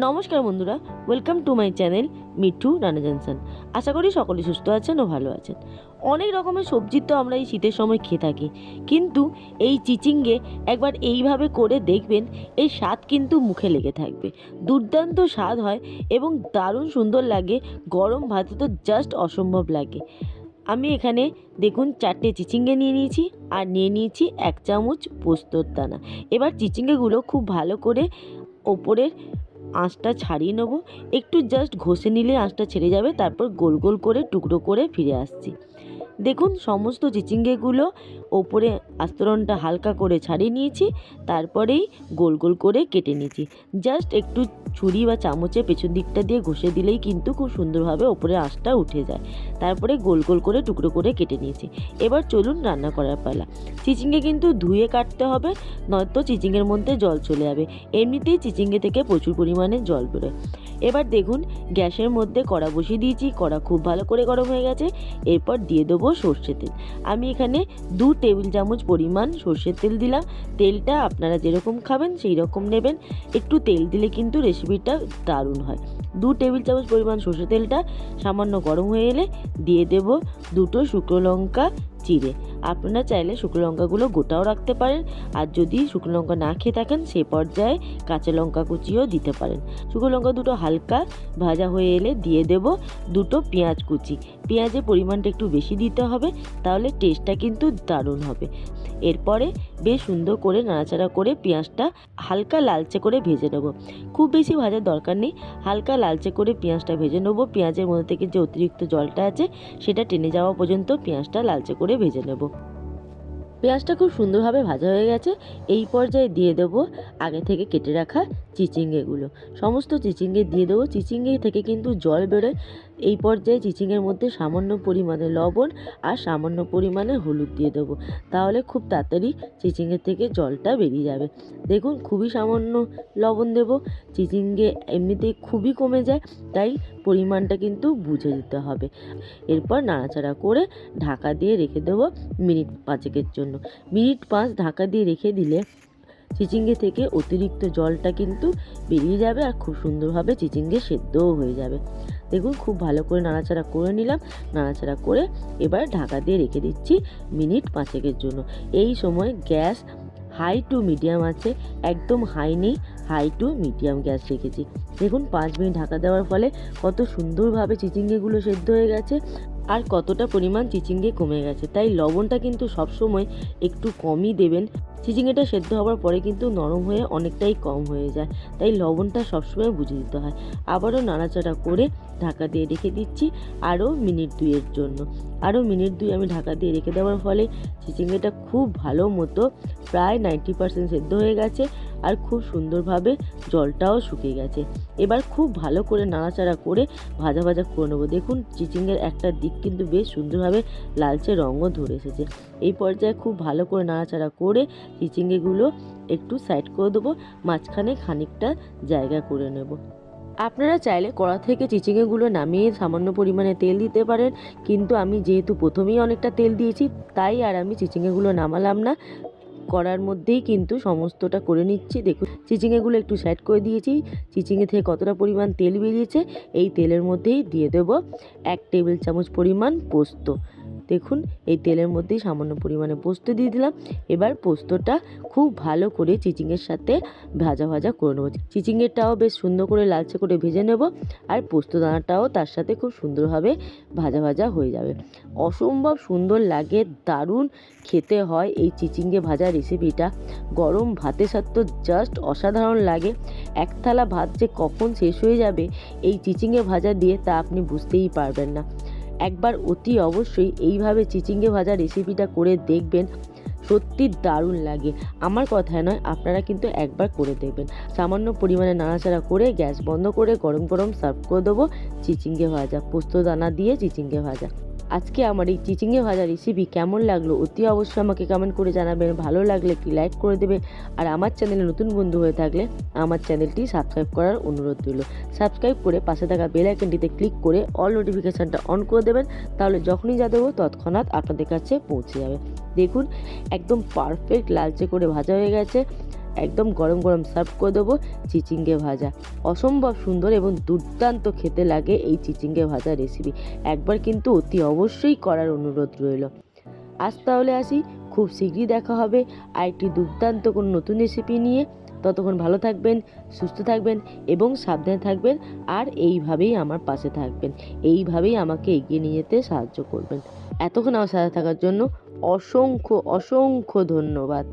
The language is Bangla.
নমস্কার বন্ধুরা welcome to my channel Mithu Rana জানসান। আশা করি সকলে সুস্থ আছেন ও ভালো আছেন। অনেক রকমের সবজি তো আমরা এই শীতের সময় খেয়ে থাকি, কিন্তু এই চিচিঙ্গে একবার এইভাবে করে দেখবেন এই স্বাদ কিন্তু মুখে লেগে থাকবে। দুর্দান্ত স্বাদ হয় এবং দারুণ সুন্দর লাগে, গরম ভাতে তো জাস্ট অসম্ভব লাগে। আমি এখানে দেখুন চারটে চিচিঙ্গে নিয়ে নিয়েছি, আর নিয়ে নিয়েছি এক চামচ পোস্তর দানা। এবার চিচিঙ্গেগুলো খুব ভালো করে ওপরের আঁচটা ছাড়িয়ে নেব। একটু জাস্ট ঘষে নিলে আঁচটা ছেড়ে যাবে, তারপর গোল গোল করে টুকরো করে ফিরে আসছি। দেখুন, সমস্ত চিচিঙ্গেগুলো ওপরে আস্তরণটা হালকা করে ছাড়িয়ে নিয়েছি, তারপরেই গোল গোল করে কেটে নিয়েছি। জাস্ট একটু ছুরি বা চামচের পেছন দিকটা দিয়ে ঘষে দিলেই কিন্তু খুব সুন্দরভাবে ওপরে আঁচটা উঠে যায়। তারপরে গোল গোল করে টুকরো করে কেটে নিয়েছি। এবার চলুন রান্না করার পালা। চিচিঙ্গে কিন্তু ধুয়ে কাটতে হবে, নয়তো চিচিঙ্গের মধ্যে জল চলে যাবে। এমনিতেই চিচিঙ্গে থেকে প্রচুর পরিমাণে জল বেরোয়। এবার দেখুন, গ্যাসের মধ্যে কড়া বসিয়ে দিয়েছি, কড়া খুব ভালো করে গরম হয়ে গেছে, এরপর দিয়ে দেবো সর্ষে তেল। আমি এখানে দু টেবিল চামচ পরিমাণ সর্ষের তেল দিলাম। তেলটা আপনারা যেরকম খাবেন সেই রকম নেবেন। একটু তেল দিলে কিন্তু রেসিপিটা দারুণ হয়। দু টেবিল চামচ পরিমাণ সর্ষে তেলটা সামান্য গরম হয়ে এলে দিয়ে দেব দুটো শুকনো লঙ্কা চিড়ে আপনারা চাইলে শুকনো লঙ্কাগুলো গোটাও রাখতে পারেন। আর যদি শুকনো লঙ্কা না খেয়ে থাকেন, সে পর্যায়ে কাঁচা লঙ্কা কুচিও দিতে পারেন। শুকনো লঙ্কা দুটো হালকা ভাজা হয়ে এলে দিয়ে দেব দুটো পেঁয়াজ কুচি। পেঁয়াজের পরিমাণটা একটু বেশি দিতে হবে, তাহলে টেস্টটা কিন্তু দারুণ হবে। এরপরে বেশ সুন্দর করে নাড়াচাড়া করে পেঁয়াজটা হালকা লালচে করে ভেজে নেব। খুব বেশি ভাজার দরকার নেই, হালকা লালচে করে পেঁয়াজটা ভেজে নেব। পেঁয়াজের মধ্যে থেকে যে অতিরিক্ত জলটা আছে, সেটা টেনে যাওয়া পর্যন্ত পেঁয়াজটা লালচে করে ভেজে নেব। পেঁয়াজটা খুব সুন্দরভাবে ভাজা হয়ে গেছে। এই পর্যায়ে দিয়ে দেবো আগে থেকে কেটে রাখা চিচিঙ্গেগুলো। সমস্ত চিচিঙ্গে দিয়ে দেবো। চিচিঙ্গে থেকে কিন্তু জল বেরোয়। এই পর্যায়ে চিচিঙ্গের মধ্যে সামান্য পরিমাণে লবণ আর সামান্য পরিমাণে হলুদ দিয়ে দেবো। তাহলে খুব তাড়াতাড়ি চিচিঙ্গের থেকে জলটা বেরিয়ে যাবে। দেখুন, খুবই সামান্য লবণ দেব। চিচিঙ্গে এমনিতেই খুবই কমে যায়, তাই পরিমাণটা কিন্তু বুঝে দিতে হবে। এরপর নাড়াচাড়া করে ঢাকা দিয়ে রেখে দেবো মিনিট পাঁচেকের জন্য। মিনিট পাঁচ ঢাকা দিয়ে রেখে দিলে চিচিঙ্গে থেকে অতিরিক্ত জলটা কিন্তু বেরিয়ে যাবে আর খুব সুন্দরভাবে চিচিঙ্গে সেদ্ধও হয়ে যাবে। দেখুন খুব ভালো করে নাড়াচাড়া করে নিলাম। নাড়াচাড়া করে এবার ঢাকা দিয়ে রেখে দিচ্ছি মিনিট পাঁচেকের জন্য। এই সময় গ্যাস হাই টু মিডিয়াম আছে, একদম হাই নেই। হাই টু মিডিয়াম গ্যাস রেখেছি। দেখুন, পাঁচ মিনিট ঢাকা দেওয়ার ফলে কত সুন্দরভাবে চিচিঙ্গেগুলো সেদ্ধ হয়ে গেছে আর কতটা পরিমাণ চিচিঙ্গে কমে গেছে। তাই লবণটা কিন্তু সবসময় একটু কমই দেবেন। চিচিঙ্গেটা সেদ্ধ হওয়ার পরে কিন্তু নরম হয়ে অনেকটাই কম হয়ে যায়। তাই লবণটা সবসময় বুঝে দিতে হয়। আবারও নাড়াচাড়া করে ঢাকা দিয়ে রেখে দিচ্ছি আরও মিনিট দুইয়ের জন্য। আরও মিনিট দুই আমি ঢাকা দিয়ে রেখে দেওয়ার ফলে চিচিঙ্গেটা খুব ভালো মতো প্রায় নাইনটি পার্সেন্ট সেদ্ধ হয়ে গেছে। আর খুব সুন্দরভাবে জলটাও শুকিয়ে গেছে। এবার খুব ভালো করে নাড়াচাড়া করে ভাজা ভাজা করে নেব। দেখুন চিচিংয়ের একটা দিক কিন্তু বেশ সুন্দরভাবে লালচে রঙও ধরে এসেছে। এই পর্যায়ে খুব ভালো করে নাড়াচাড়া করে চিচিঙ্গেগুলো একটু সাইড করে দেবো, মাঝখানে খানিকটা জায়গা করে নেব। আপনারা চাইলে কড়া থেকে চিচিঙ্গেগুলো নামিয়ে সামান্য পরিমাণে তেল দিতে পারেন, কিন্তু আমি যেহেতু প্রথমেই অনেকটা তেল দিয়েছি, তাই আর আমি চিচিঙ্গেগুলো নামালাম না। কড়ার মধ্যেই কিন্তু সমস্তটা করে নিচ্ছি। দেখুন চিচিঙেগুলো একটু সাইড করে দিয়েছি। চিচিঙে থেকে কতটা পরিমাণ তেল বেরিয়েছে, এই তেলের মধ্যেই দিয়ে দেব এক টেবিল চামচ পরিমাণ পোস্ত। দেখুন, এই তেলের মধ্যেই সামান্য পরিমাণে পোস্ত দিয়ে দিলাম। এবার পোস্তটা খুব ভালো করে চিচিংয়ের সাথে ভাজা ভাজা করে নেব। চিচিংয়েরটাও বেশ সুন্দর করে লালচে করে ভেজে নেব আর পোস্ত দানাটাও তার সাথে খুব সুন্দরভাবে ভাজা ভাজা হয়ে যাবে। অসম্ভব সুন্দর লাগে, দারুণ খেতে হয় এই চিচিঙ্গে ভাজা রেসিপিটা গরম ভাতের সাথে তো জাস্ট অসাধারণ লাগে। এক থালা ভাত যে কখন শেষ হয়ে যাবে, এই চিচিঙ্গে ভাজা দিয়ে তা আপনি বুঝতেই পারবেন না। একবার অতি অবশ্যই এইভাবে চিচিঙ্গে ভাজা রেসিপিটা করে দেখবেন, সত্যি দারুণ লাগে। আমার কথায় নয়, আপনারা কিন্তু একবার করে দেখবেন। সামান্য পরিমাণে নাড়াচাড়া করে গ্যাস বন্ধ করে গরম গরম সার্ভ করে দেবো চিচিঙ্গে ভাজা। পোস্ত দানা দিয়ে চিচিঙ্গে ভাজা। আজকে আমার এই চিচিঙ্গে ভাজা রেসিপি কেমন লাগল অতি অবশ্যই আমাকে কমেন্ট করে জানাবেন। ভালো লাগলে একটি লাইক করে দেবে আর আমার চ্যানেলে নতুন বন্ধু হয়ে থাকলে আমার চ্যানেলটি সাবস্ক্রাইব করার অনুরোধ রইল। সাবস্ক্রাইব করে পাশে থাকা বেল আইকনটিতে ক্লিক করে অল নোটিফিকেশানটা অন করে দেবেন। তাহলে যখনই যা দেবো তৎক্ষণাৎ আপনাদের কাছে পৌঁছে যাবে। দেখুন, একদম পারফেক্ট লালচে করে ভাজা হয়ে গেছে। একদম গরম গরম সার্ভ করে দেবো চিচিঙ্গে ভাজা। অসম্ভব সুন্দর এবং দুর্দান্ত খেতে লাগে এই চিচিঙ্গে ভাজা রেসিপি একবার কিন্তু অতি অবশ্যই করার অনুরোধ রইল। আজ তাহলে আসি, খুব শীঘ্রই দেখা হবে আর একটি দুর্দান্ত কোনো নতুন রেসিপি নিয়ে। ততক্ষণ ভালো থাকবেন, সুস্থ থাকবেন এবং সাবধানে থাকবেন আর এইভাবেই আমার পাশে থাকবেন। এইভাবেই আমাকে এগিয়ে নিয়ে যেতে সাহায্য করবেন। এতক্ষণ আমার সাথে থাকার জন্য অসংখ্য অসংখ্য ধন্যবাদ।